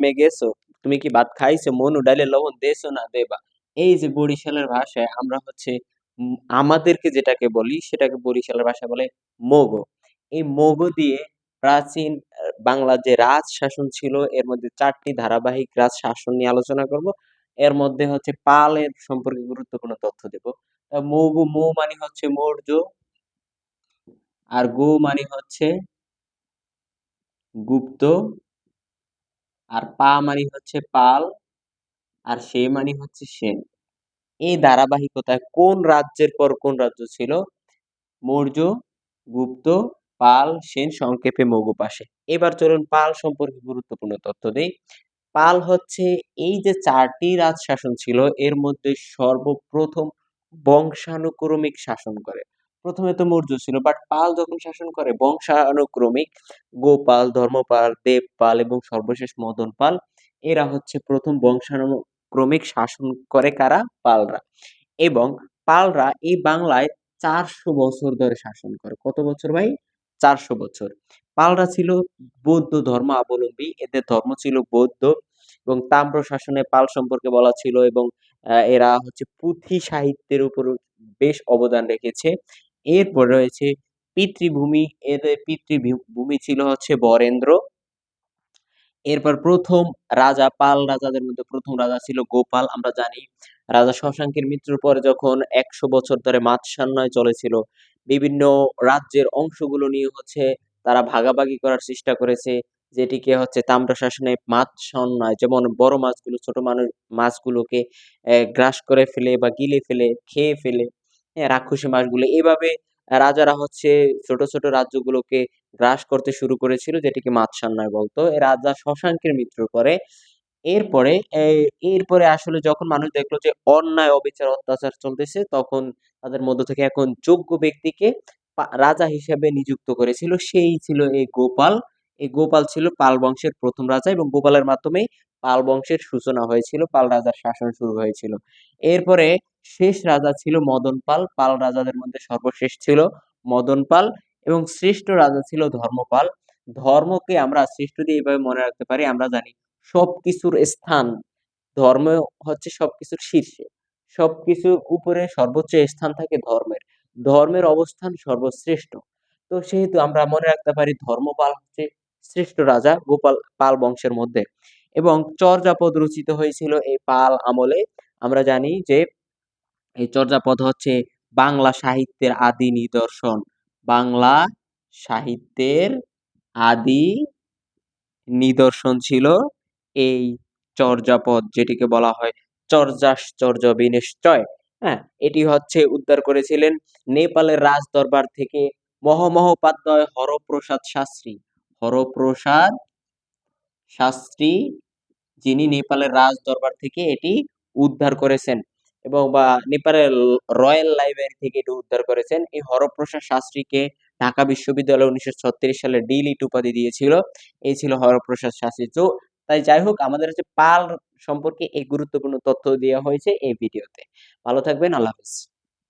মে গেছো তুমি কি ভাত খাইছো? মনু ডালে লবণ দেছো না? দেবা। এই যে বরিশালের ভাষায় আমরা হচ্ছে আমাদেরকে যেটাকে বলি, সেটাকে বরিশালের ভাষায় বলে মোগো। এই মোগো দিয়ে প্রাচীন বাংলার যে রাজ শাসন ছিল, এর মধ্যে চারটি ধারাবাহিক রাজ শাসন নিয়ে আলোচনা করব। এর মধ্যে হচ্ছে পালের সম্পর্কে গুরুত্বপূর্ণ তথ্য দেব। মৌগো, মৌ মানে হচ্ছে মৌর্য, আর গো মানে হচ্ছে গুপ্ত আর পা মানে হচ্ছে পাল, আর সে মানে হচ্ছে সেন। এই ধারাবাহিকতায় কোন রাজ্যের পর কোন রাজ্য ছিল? মৌর্য, গুপ্ত, পাল, সেন সংক্ষেপে মগু পাশে এবার চলুন পাল সম্পর্কে গুরুত্বপূর্ণ তথ্য দেই। পাল হচ্ছে এই যে চারটি রাজ শাসন ছিল, এর মধ্যে সর্বপ্রথম বংশানুক্রমিক শাসন করে। প্রথমে তো মৌর্য ছিল বাট পাল যখন শাসন করে, বংশানুক্রমিক গোপাল, ধর্মপাল, দেবপাল এবং সর্বশেষ মদন পাল, এরা হচ্ছে প্রথম বংশানুক্রমিক শাসন করে কারা? পালরা। এবং পালরা এই বাংলায় চারশো বছর ধরে শাসন করে। কত বছর ভাই? চারশো বছর। পালরা ছিল বৌদ্ধ ধর্ম অবলম্বী, এদের ধর্ম ছিল বৌদ্ধ এবং তাম্র শাসনে পাল সম্পর্কে বলা ছিল এবং এরা হচ্ছে পুঁথি সাহিত্যের উপর বেশ অবদান রেখেছে। এরপর রয়েছে পিতৃভূমি এদের পিতৃভূমি ছিল হচ্ছে বরেন্দ্র। এরপর প্রথম রাজা, পাল রাজাদের মধ্যে প্রথম রাজা ছিল গোপাল, আমরা জানি। রাজা শশাঙ্কের মৃত্যুর পরে যখন একশো বছর ধরে মাৎসান্যায় চলেছিল, বিভিন্ন রাজ্যের অংশগুলো নিয়ে হচ্ছে তারা ভাগাভাগি করার চেষ্টা করেছে, যেটিকে হচ্ছে তাম্রশাসনে মাৎসান্যায় যেমন বড় মাছগুলো, ছোট মানুষ মাছগুলোকে গ্রাস করে ফেলে বা গিলে ফেলে, খেয়ে ফেলে। রাক্ষসী মাসগুলো এভাবে রাজারা হচ্ছে ছোট ছোট রাজ্যগুলোকে গ্রাস করতে শুরু করেছিল, যেটিকে মাৎসান্যায় বলতো। রাজা শশাঙ্কের মৃত্যুর পরে। এরপরে এরপরে আসলে যখন মানুষ দেখল যে অন্যায়, অবিচার, অত্যাচার চলতেছে, তখন তাদের মধ্য থেকে এখন যোগ্য ব্যক্তিকে রাজা হিসেবে নিযুক্ত করেছিল। সেই ছিল এই গোপাল। এই গোপাল ছিল পাল বংশের প্রথম রাজা এবং গোপালের মাধ্যমেই পাল বংশের সূচনা হয়েছিল, পাল রাজার শাসন শুরু হয়েছিল। এরপরে শেষ রাজা ছিল মদন পাল পাল রাজাদের মধ্যে সর্বশেষ ছিল মদন পাল এবং শ্রেষ্ঠ রাজা ছিল ধর্মপাল। ধর্মকে আমরা শ্রেষ্ঠ দিয়ে এইভাবে মনে রাখতে পারি, আমরা জানি সবকিছুর স্থান, ধর্ম হচ্ছে সবকিছুর শীর্ষে। সবকিছুর উপরে সর্বোচ্চ স্থান থাকে ধর্মের। ধর্মের অবস্থান সর্বশ্রেষ্ঠ। তো সেহেতু আমরা মনে রাখতে পারি ধর্মপাল হচ্ছে শ্রেষ্ঠ রাজা গোপাল পাল বংশের মধ্যে। এবং চর্যাপদ রচিত হয়েছিল এই পাল আমলে। আমরা জানি যে এই চর্যাপদ হচ্ছে বাংলা সাহিত্যের আদি নিদর্শন। বাংলা সাহিত্যের আদি নিদর্শন ছিল এই চর্যাপদ, যেটিকে বলা হয় চর্যাশ্চর্য বিনিশ্চয়। হ্যাঁ এটি হচ্ছে উদ্ধার করেছিলেন নেপালের রাজ দরবার থেকে মহামহোপাধ্যায় হরপ্রসাদ শাস্ত্রী। হরপ্রসাদ শাস্ত্রী, যিনি নেপালের রাজ দরবার থেকে এটি উদ্ধার করেছেন এবং বা নেপালের রয়্যাল লাইব্রেরি থেকে এটি উদ্ধার করেছেন। এই হরপ্রসাদ শাস্ত্রীকে ঢাকা বিশ্ববিদ্যালয় উনিশশো ছত্রিশ সালে ডিলিট উপাধি দিয়েছিল। এই ছিল হরপ্রসাদ শাস্ত্রী। তো তাই যাই হোক, আমাদের হচ্ছে পাল সম্পর্কে এই গুরুত্বপূর্ণ তথ্য দেওয়া হয়েছে এই ভিডিওতে। ভালো থাকবেন, আল্লাহ হাফিজ।